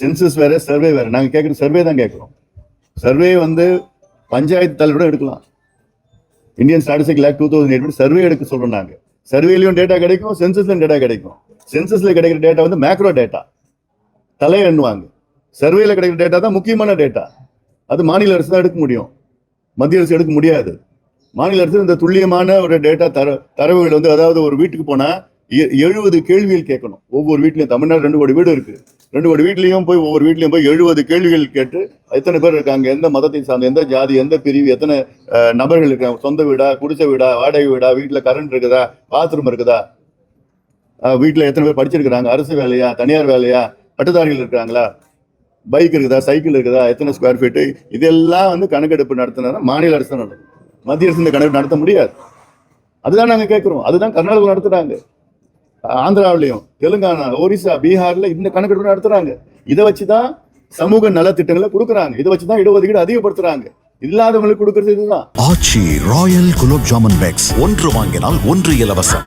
Census வேற survey வேற. நாங்கள் கேட்குற சர்வே தான் கேட்குறோம் சர்வே வந்து பஞ்சாயத்து தலைவரோட எடுக்கலாம். Indian statistic lake two thousand eight survey எடுக்க சொல்கிறோம் நாங்கள் சர்வேலையும் டேட்டா கிடைக்கும் சென்சஸ்லையும் டேட்டா கிடைக்கும். சென்சஸ்ல கிடைக்கிற டேட்டா வந்து மேக்ரோ டேட்டா தலை எண்ணுவாங்க. சர்வேல கிடைக்கிற டேட்டா தான் முக்கியமான டேட்டா அது மாநில அரசு தான் எடுக்க முடியும். மத்திய அரசு எடுக்க முடியாது. மாநில அரசு இந்த துல்லியமான ஒரு டேட்டா தர தரவுகள் வந்து அதாவது ஒரு வீட்டுக்கு போனால் எழுபது கேள்விகள் கேட்கணும். ஒவ்வொரு வீட்லயும் தமிழ்நாடு ரெண்டு கோடி வீடு இருக்கு. ரெண்டு கோடி வீட்லயும் போய் ஒவ்வொரு வீட்லயும் போய் எழுபது கேள்விகள் கேட்டு எத்தனை பேர் இருக்காங்க எந்த மதத்தை சார்ந்த எந்த ஜாதி எந்த பிரிவு எத்தனை நபர்கள் இருக்காங்க சொந்த வீடா குடிசை வீடா வாடகை வீடா வீட்டுல கரண்ட் இருக்குதா பாத்ரூம் இருக்குதா? வீட்டில் வீட்டுல எத்தனை பேர் படிச்சிருக்கிறாங்க அரசு வேலையா தனியார் வேலையா பட்டதாரிகள் இருக்காங்களா? பைக் இருக்குதா சைக்கிள் இருக்குதா எத்தனை ஸ்கொயர் ஃபீட்டு இதெல்லாம் வந்து கணக்கெடுப்பு நடத்தினா மாநில அரசு நடக்கும் மத்திய அரசு இந்த கணக்கெடுப்பு நடத்த முடியாது. அதுதான் நாங்கள் கேட்குறோம். அதுதான் கர்நாடகம் நடத்துகிறாங்க ஆந்திராவிலையும் தெலுங்கானா ஒரிசா பீகார்ல இந்த கணக்கெடுப்பு நடத்துறாங்க. இதை வச்சுதான் சமூக நலத்திட்டங்களை கொடுக்குறாங்க. இதை வச்சுதான் இடஒதுக்கீடு அதிகப்படுத்துறாங்க. இல்லாதவங்களுக்கு கொடுக்கறது இதுதான். Aachi Royal gulab jamun packs. ஒன்று வாங்கினால் ஒன்று இலவசம்.